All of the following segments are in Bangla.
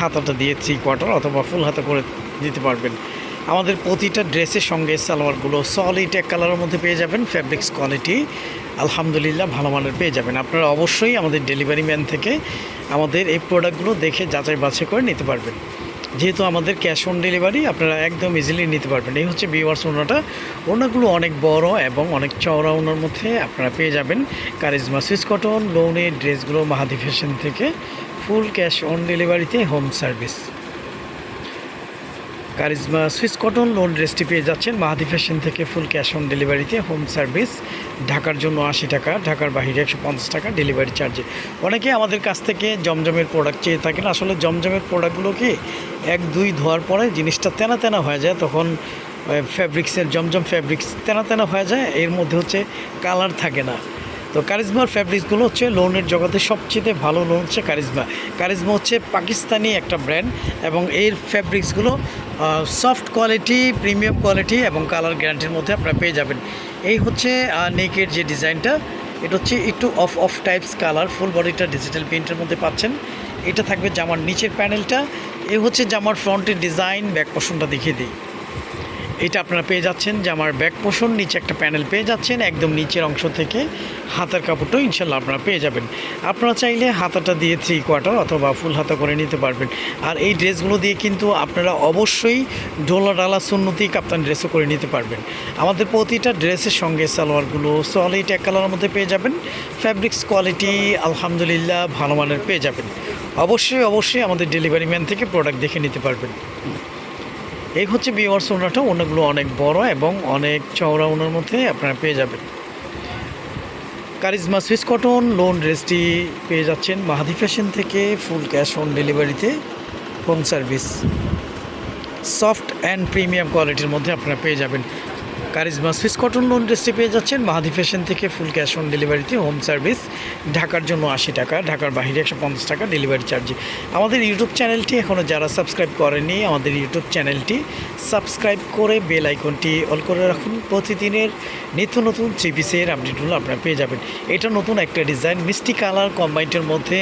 হাতাটা দিয়ে থ্রি কোয়ার্টার অথবা ফুল হাতা করে দিতে পারবেন। আমাদের প্রতিটা ড্রেসের সঙ্গে সালোয়ারগুলো সলিড এক কালারের মধ্যে পেয়ে যাবেন ফ্যাব্রিক্স কোয়ালিটি আলহামদুলিল্লাহ ভালো মানের পেয়ে যাবেন। আপনারা অবশ্যই আমাদের ডেলিভারি ম্যান থেকে আমাদের এই প্রোডাক্টগুলো দেখে যাচাই বাছাই করে নিতে পারবেন। যেহেতু আমাদের ক্যাশ অন ডেলিভারি আপনারা একদম ইজিলি নিতে পারবেন। এই হচ্ছে বিওয়ার্স ওনাটা। ওনাগুলো অনেক বড় এবং অনেক চওড়া ওনার মধ্যে আপনারা পেয়ে যাবেন। কারিজমা সুইস কটন লোনের ড্রেসগুলো মাহাদি ফ্যাশন থেকে ফুল ক্যাশ অন ডেলিভারিতে home service. Karishma Swiss cotton lawn ড্রেসটি পেয়ে যাচ্ছেন মাহাদি ফ্যাশন থেকে ফুল ক্যাশ অন ডেলিভারিতে হোম সার্ভিস। ঢাকার জন্য আশি টাকা, ঢাকার বাইরে একশো পঞ্চাশ টাকা ডেলিভারি চার্জে। অনেকে আমাদের কাছ থেকে জমজমের প্রোডাক্ট চেয়ে থাকেন। আসলে জমজমের প্রোডাক্টগুলো কি এক, দুই ধোয়ার পরে জিনিসটা তেনা তেনা হয়ে যায়, তখন ফ্যাব্রিক্সের জমজম ফ্যাব্রিক্স তেনা তেনা হয়ে যায়, এর মধ্যে হচ্ছে কালার থাকে না। তো কারিজমার ফ্যাব্রিক্সগুলো হচ্ছে লোনের জগতে সবচেয়ে ভালো লোন হচ্ছে কারিজমা কারিজমা হচ্ছে পাকিস্তানি একটা ব্র্যান্ড এবং এর ফ্যাব্রিক্সগুলো সফট কোয়ালিটি প্রিমিয়াম কোয়ালিটি এবং কালার গ্যারান্টির মধ্যে আপনারা পেয়ে যাবেন। এই হচ্ছে নেকের যে ডিজাইনটা এটা হচ্ছে একটু off off types colour full বডিটা ডিজিটাল প্রিন্টের মধ্যে পাচ্ছেন। এটা থাকবে জামার নিচের প্যানেলটা এ হচ্ছে জামার ফ্রন্টের ডিজাইন ব্যাক পোষণটা দেখিয়ে দিই। এটা আপনারা পেয়ে যাচ্ছেন যে আমার ব্যাক পোষণ, নিচে একটা প্যানেল পেয়ে যাচ্ছেন, একদম নিচের অংশ থেকে হাতার কাপড়টাও ইনশাল্লাহ আপনারা পেয়ে যাবেন। আপনারা চাইলে হাতাটা দিয়ে থ্রি কোয়ার্টার অথবা ফুল হাতা করে নিতে পারবেন। আর এই ড্রেসগুলো দিয়ে কিন্তু আপনারা অবশ্যই ডোলা ডালা সুন্নতি কাপ্তান ড্রেসও করে নিতে পারবেন। আমাদের প্রতিটা ড্রেসের সঙ্গে সালোয়ারগুলো সলিড এক কালারের মধ্যে পেয়ে যাবেন। ফ্যাব্রিক্স কোয়ালিটি আলহামদুলিল্লাহ ভালো মানের পেয়ে যাবেন। অবশ্যই অবশ্যই আমাদের ডেলিভারি ম্যান থেকে প্রোডাক্ট দেখে নিতে পারবেন। এই হচ্ছে বিওয়ার্স ওনাটা ওনাগুলো অনেক বড় এবং অনেক চওড়া ওনার মধ্যে আপনারা পেয়ে যাবেন। কারিজমা সুইস কটন লোন ড্রেসটি পেয়ে যাচ্ছেন মাহাদি ফ্যাশন থেকে, ফুল ক্যাশ অন ডেলিভারিতে, home service. Soft and premium কোয়ালিটির মধ্যে আপনারা পেয়ে যাবেন। কারিজমা সুইস কটন লোন ড্রেসটি পেয়ে যাচ্ছেন। মাহাদি ফ্যাশন থেকে ফুল ক্যাশ অন ডেলিভারিতে হোম সার্ভিস ঢাকার জন্য আশি টাকা, ঢাকার বাইরে একশো পঞ্চাশ টাকা ডেলিভারি চার্জে আমাদের ইউটিউব চ্যানেলটি এখনও যারা সাবস্ক্রাইব করেনি আমাদের ইউটিউব চ্যানেলটি সাবস্ক্রাইব করে বেল আইকনটি অল করে রাখুন। প্রতিদিনের নিত্য নতুন থ্রি পিসের আপডেটগুলো আপনারা পেয়ে যাবেন। এটা নতুন একটা ডিজাইন মিষ্টি কালার কম্বাইন্ডের মধ্যে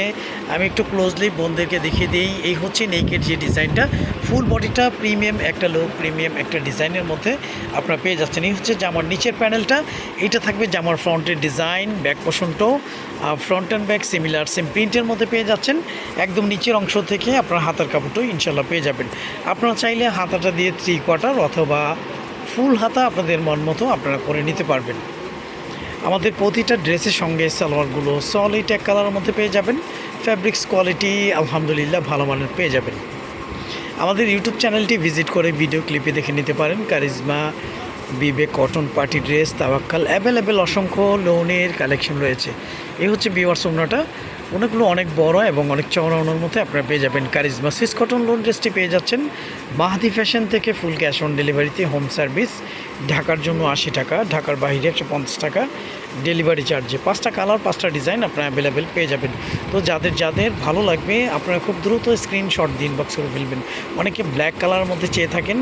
আমি একটু ক্লোজলি বোনদেরকে দেখিয়ে দিই। এই হচ্ছে নেকের যে ডিজাইনটা ফুল বডিটা প্রিমিয়াম একটা লো প্রিমিয়াম একটা ডিজাইনের মধ্যে আপনারা পেয়ে যাচ্ছেন। এই হচ্ছে জামার নিচের প্যানেলটা। এটা থাকবে জামার ফ্রন্টের design back পোষণটাও front and back similar same প্রিন্টের মধ্যে পেয়ে যাচ্ছেন। একদম নিচের অংশ থেকে আপনার হাতার কাপড়টাও ইনশাল্লাহ পেয়ে যাবেন। আপনারা চাইলে হাতাটা দিয়ে থ্রি কোয়ার্টার অথবা ফুল হাতা আপনাদের মন মতো আপনারা করে নিতে পারবেন। আমাদের প্রতিটা ড্রেসের সঙ্গে সালোয়ারগুলো সলিড এক কালারের মধ্যে পেয়ে যাবেন। ফ্যাব্রিক্স কোয়ালিটি আলহামদুলিল্লাহ ভালো মানের পেয়ে যাবেন। আমাদের ইউটিউব চ্যানেলটি ভিজিট করে ভিডিও ক্লিপে দেখে নিতে পারেন। কারিজমা বিবেক কটন পার্টি ড্রেস তাওয়াক্কাল অ্যাভেলেবেল অসংখ্য লোনের কালেকশন রয়েছে। এই হচ্ছে বিওয়ার্স ওনাটা ওনাগুলো অনেক বড় এবং অনেক চওড়া ওনার মধ্যে আপনারা পেয়ে যাবেন কারিজমা। সুইস কটন লোন ড্রেসটি পেয়ে যাচ্ছেন। মাহাদি ফ্যাশন থেকে ফুল ক্যাশ অন ডেলিভারিতে হোম সার্ভিস। ঢাকার জন্য আশি টাকা, ঢাকার বাইরে একশো পঞ্চাশ টাকা। ডেলিভারি চার্জে পাঁচটা কালার, পাঁচটা ডিজাইন আপনারা অ্যাভেলেবেল পেয়ে যাবেন। তো যাদের যাদের ভালো লাগবে, আপনারা খুব দ্রুত স্ক্রিনশট দিন বক্স করে ফেলবেন। অনেকে ব্ল্যাক কালারের মধ্যে চেয়ে থাকেন।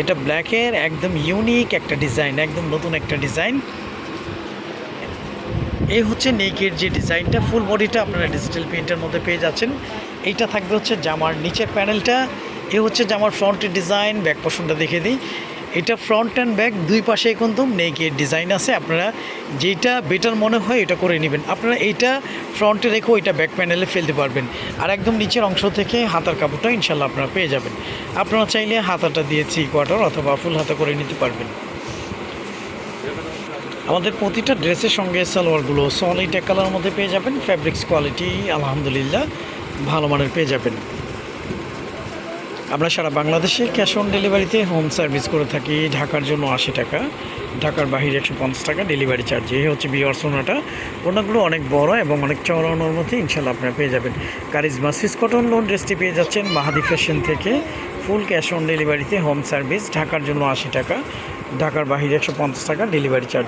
এটা ব্ল্যাকের একদম ইউনিক একটা ডিজাইন একদম নতুন একটা ডিজাইন এই হচ্ছে নেকের যে ডিজাইনটা ফুল বডিটা আপনারা ডিজিটাল প্রিন্টের মধ্যে পেয়ে যাচ্ছেন। এইটা থাকবে হচ্ছে জামার নিচের প্যানেলটা এ হচ্ছে জামার ফ্রন্টের ডিজাইন ব্যাক পোর্শনটা দেখে দিই। এটা ফ্রন্ট অ্যান্ড ব্যাক দুই পাশে কিন্তু নেকের ডিজাইন আছে। আপনারা যেটা বেটার মনে হয় এটা করে নেবেন। আপনারা এইটা ফ্রন্টে রেখেও এটা ব্যাক প্যানেলে ফেলতে পারবেন। আর একদম নিচের অংশ থেকে হাতার কাপড়টা ইনশাল্লাহ আপনারা পেয়ে যাবেন। আপনারা চাইলে হাতাটা দিয়ে থ্রি কোয়ার্টার অথবা ফুল হাতা করে নিতে পারবেন। আমাদের প্রতিটা ড্রেসের সঙ্গে সালোয়ারগুলো সলিড এক কালারের মধ্যে পেয়ে যাবেন ফ্যাব্রিক্স কোয়ালিটি আলহামদুলিল্লাহ ভালো মানের পেয়ে যাবেন। আমরা সারা বাংলাদেশে ক্যাশ অন ডেলিভারিতে হোম সার্ভিস করে থাকি, ঢাকার জন্য আশি টাকা, ঢাকার বাহিরে একশো পঞ্চাশ টাকা ডেলিভারি চার্জ এই হচ্ছে বিয়ার সোনাটা। ওনাগুলো অনেক বড় এবং অনেক চওড়া ওনার মধ্যে ইনশাল্লাহ আপনারা পেয়ে যাবেন। কারিজমা সুইস কটন লোন ড্রেসটি পেয়ে যাচ্ছেন মাহাদি ফ্যাশন থেকে। ফুল ক্যাশ অন ডেলিভারিতে হোম সার্ভিস ঢাকার জন্য আশি টাকা, ঢাকার বাহিরে একশো পঞ্চাশ টাকা ডেলিভারি চার্জ